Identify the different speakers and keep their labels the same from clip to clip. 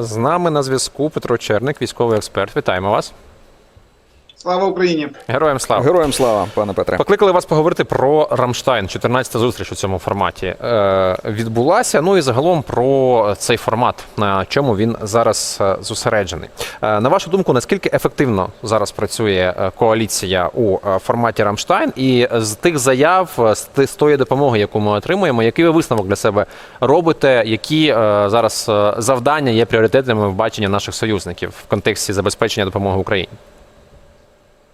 Speaker 1: З нами на зв'язку Петро Черник, військовий експерт. Вітаємо вас.
Speaker 2: Слава Україні!
Speaker 1: Героям слава.
Speaker 3: Героям слава, пане Петре.
Speaker 1: Покликали вас поговорити про Рамштайн. 14-та зустріч у цьому форматі е, відбулася. Ну і загалом про цей формат, на чому він зараз е, зосереджений. Е, на вашу думку, наскільки ефективно зараз працює е, коаліція у е, форматі Рамштайн? І з тих заяв, з тої допомоги, яку ми отримуємо, який ви висновок для себе робите? Які е, зараз завдання є пріоритетними в баченні наших союзників в контексті забезпечення допомоги Україні?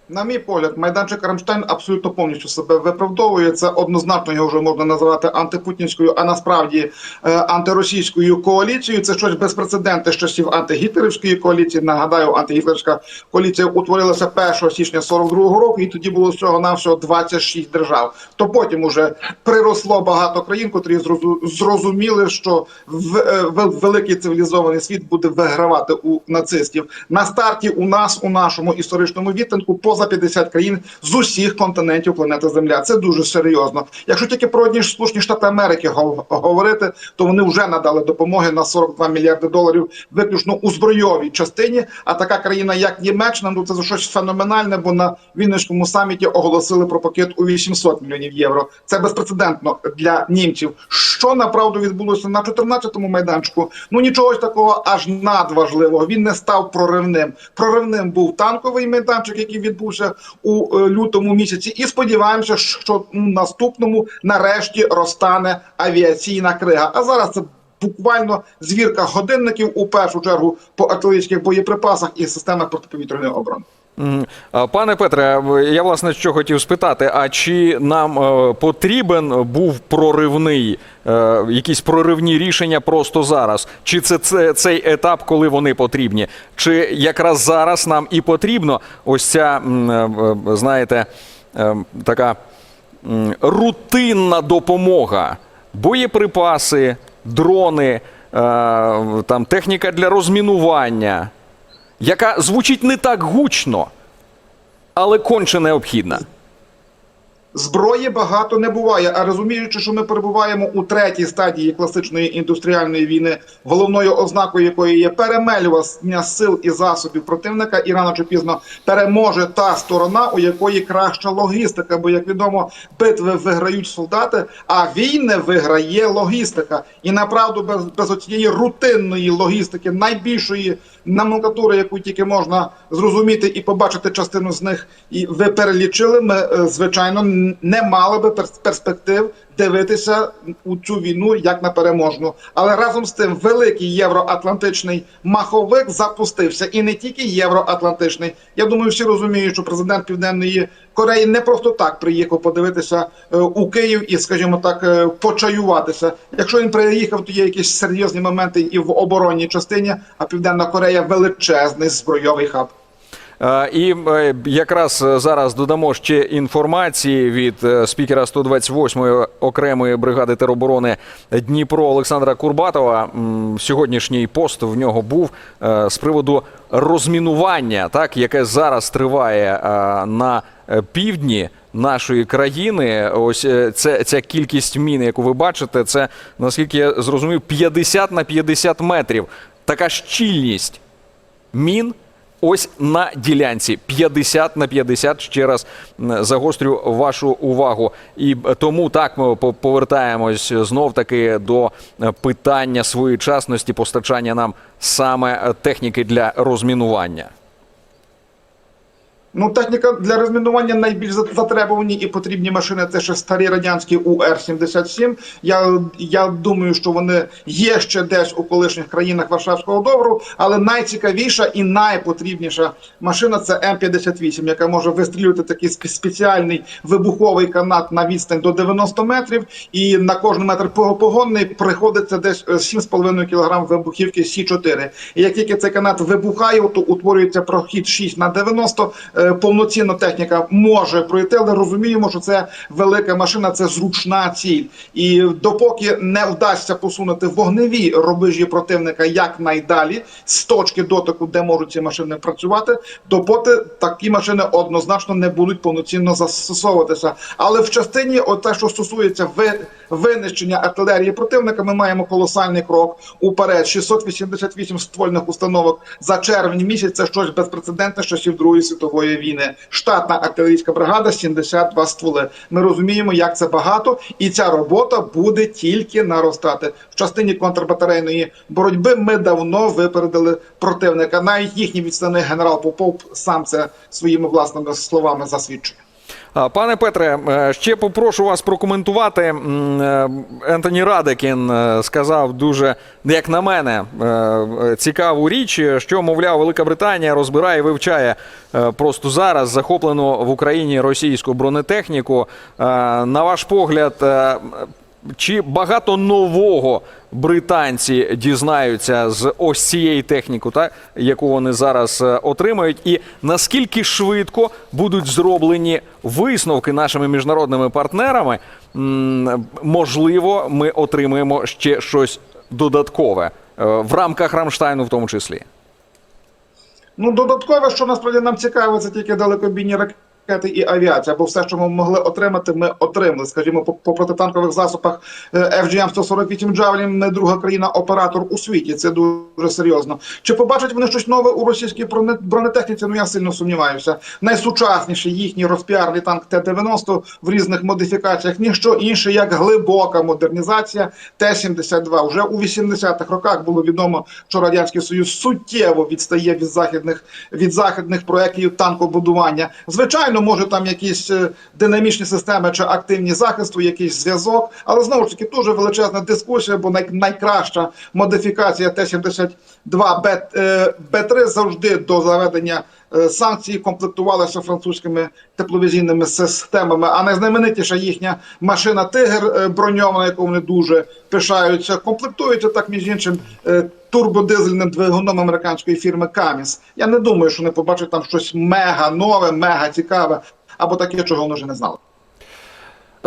Speaker 2: На мій погляд, майданчик Рамштайн абсолютно повністю себе виправдовує. Це однозначно його вже можна називати антипутінською, а насправді е, антиросійською коаліцією. Це щось безпрецедентне з часів антигітлерівської коаліції. Нагадаю, антигітлерська коаліція утворилася 1 січня 42-го року, і тоді було всього навсього 26 держав. То потім уже приросло багато країн, котрі зрозу- зрозуміли, що в, е, вел- великий цивілізований світ буде вигравати у нацистів. На старті у нас у нашому історичному відтинку поза 50 країн з усіх континентів планети Земля. Це дуже серйозно. Якщо тільки про одні Сполучені Штати Америки гов- говорити, то вони вже надали допомоги на 42 мільярди доларів, виключно у збройовій частині. А така країна, як Німеччина, ну це за щось феноменальне, бо на Вінницькому саміті оголосили про пакет у 800 мільйонів євро. Це безпрецедентно для німців. Що направду відбулося на 14-му майданчику? Ну нічого такого аж надважливого. Він не став проривним. Проривним був танковий майданчик, який відбувся у е, лютому місяці. І сподіваємося, що наступному нарешті розтане авіаційна крига. А зараз це. Буквально звірка годинників у першу чергу по артилерійських боєприпасах і системах протиповітряної оборони.
Speaker 3: Пане Петре, я власне що хотів спитати: а чи нам е, потрібен був проривний, е, якісь проривні рішення просто зараз? Чи це, це цей етап, коли вони потрібні? Чи якраз зараз нам і потрібно ось ця, е, знаєте, така рутинна допомога, боєприпаси, дрони, там техніка для розмінування, яка звучить не так гучно, але конче необхідна.
Speaker 2: Зброї багато не буває, а розуміючи, що ми перебуваємо у третій стадії класичної індустріальної війни, головною ознакою якої є перемелювання сил і засобів противника, і рано чи пізно переможе та сторона, у якої краща логістика. Бо, як відомо, битви виграють солдати, а війни виграє логістика. І направду без, без оцієї рутинної логістики, найбільшої номенклатури, яку тільки можна зрозуміти і побачити частину з них, і ви перелічили. Ми е, звичайно не мали би перспектив дивитися у цю війну як на переможну. Але разом з тим, великий євроатлантичний маховик запустився, і не тільки євроатлантичний. Я думаю, всі розуміють, що президент Південної Кореї не просто так приїхав подивитися е, у Київ і, скажімо так, е, почаюватися. Якщо він приїхав, то є якісь серйозні моменти і в оборонній частині. А Південна Корея величезний збройовий хаб.
Speaker 3: Е, І е, якраз е, зараз додамо ще інформації від спікера 128-ї окремої бригади тероборони Дніпро Олександра Курбатова. Сьогоднішній пост в нього був з приводу розмінування, так яке зараз триває на півдні. Нашої країни, ось це ця кількість мін, яку ви бачите, це наскільки я зрозумів, 50 на 50 метрів. Така щільність мін ось на ділянці 50 на 50. Ще раз загострю вашу увагу. І е, тому так ми по- повертаємось знов таки до е, питання своєчасності постачання нам саме е, техніки для розмінування.
Speaker 2: Ну, техніка для розмінування найбільш затребувані і потрібні машини. Це ще старі радянські УР-77. Я, я думаю, що вони є ще десь у колишніх країнах Варшавського договору, але найцікавіша і найпотрібніша машина це М-58, яка може вистрілювати такий спеціальний вибуховий канат на відстань до 90 метрів, і на кожен метр погонний приходиться десь е, 7,5 кг вибухівки Сі-4. І як тільки цей канат вибухає, то утворюється прохід 6 на 90, е, е, повноцінна техніка може пройти, але розуміємо, що це велика машина, це зручна ціль. І допоки не вдасться посунути вогневі рубежі противника якнайдалі з точки дотику, де можуть ці машини працювати, допоки такі машини однозначно не будуть повноцінно застосовуватися. Але в частині, от що стосується ви- винищення артилерії противника, ми маємо колосальний крок уперед. 688 ствольних установок за червень місяць. Це щось безпрецедентне з часів Другої світової війни. Штатна артилерійська бригада 72 стволи. Ми розуміємо, як це багато, і ця робота буде тільки наростати. В частині контрбатарейної боротьби ми давно випередили противника. Навіть їхній відставний генерал Попов сам це своїми власними словами засвідчує.
Speaker 3: Пане Петре, е, ще попрошу вас прокоментувати. Е, Ентоні Радекін е, сказав дуже, як на мене, цікаву річ, що, мовляв, Велика Британія розбирає і вивчає просто зараз захоплену в Україні російську бронетехніку. На ваш погляд, чи багато нового британці дізнаються з ось цієї техніки, та, яку вони зараз е, отримають, і наскільки швидко будуть зроблені висновки нашими міжнародними партнерами? Можливо, ми отримаємо ще щось додаткове е, в рамках Рамштайну, в тому числі.
Speaker 2: Ну, додаткове, що насправді нам цікаво, це тільки далекобійні ракети і авіація, бо все, що ми могли отримати, ми отримали. Скажімо, по, по протитанкових засобах е, FGM-148 Javelin ми друга країна-оператор у світі. Це дуже серйозно. Чи побачать вони щось нове у російській броне- бронетехніці? Ну я сильно сумніваюся. Найсучасніший їхній розпіарний танк Т-90 в різних модифікаціях ніщо інше, як глибока модернізація Т-72. Вже у 80-х роках було відомо, що радянський союз суттєво відстає від західних від західних проєктів танкобудування. Звичайно, може там якісь е, динамічні системи чи активні захисту, якийсь зв'язок, але знову ж таки дуже величезна дискусія, бо най, найкраща модифікація Т-72 Б, е, Б3 завжди до заведення е, комплектувалися французькими тепловізійними системами. А найзнаменитіша їхня машина Тигр е, броньована, яку вони дуже пишаються, комплектується так між іншим. е, Турбодизельним двигуном американської фірми Каміс. Я не думаю, що вони побачать там щось мега нове, мега цікаве, або таке, чого вони вже не знали.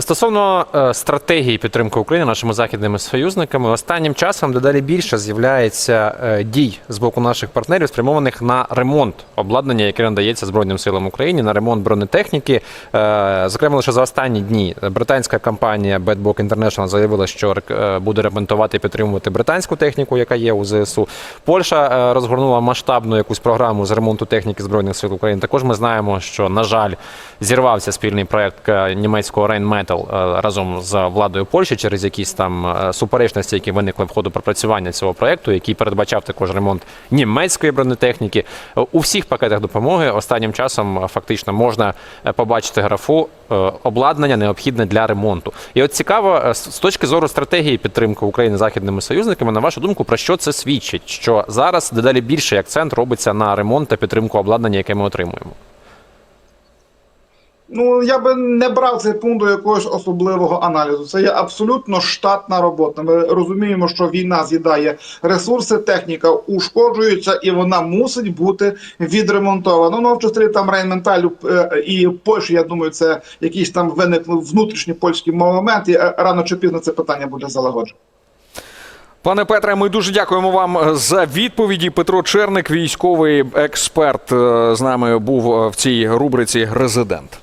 Speaker 1: Стосовно е, стратегії підтримки України нашими західними союзниками, останнім часом дедалі більше з'являється е, дій з боку наших партнерів, спрямованих на ремонт обладнання, яке надається Збройним силам України, на ремонт бронетехніки. Е, зокрема, лише за останні дні британська компанія Bedbook International заявила, що буде ремонтувати і підтримувати британську техніку, яка є у ЗСУ. Польща розгорнула масштабну якусь програму з ремонту техніки збройних сил України. Також ми знаємо, що на жаль зірвався спільний проект німецького Rheinmetall е, разом з владою Польщі через якісь там е, суперечності, які виникли в ходу пропрацювання цього проекту, який передбачав також ремонт німецької бронетехніки. Е, У всіх пакетах допомоги останнім часом фактично можна побачити графу обладнання необхідне для ремонту. І от цікаво, з точки зору стратегії підтримки України західними союзниками, на вашу думку, про що це свідчить? Що зараз дедалі більший акцент робиться на ремонт та підтримку обладнання, яке ми отримуємо.
Speaker 2: Ну я би не брав цей пункт до якогось особливого аналізу. Це є абсолютно штатна робота. Ми розуміємо, що війна з'їдає ресурси, техніка ушкоджується, і вона мусить бути відремонтована. Ну в частині там Рейнменталю е, і Польщі, я думаю, це якісь там виникли внутрішні польські моменти. рано чи пізно це питання буде залагоджено.
Speaker 3: Пане Петре, ми дуже дякуємо вам за відповіді. Петро Черник, військовий експерт, е, з нами був е, в цій рубриці Резидент.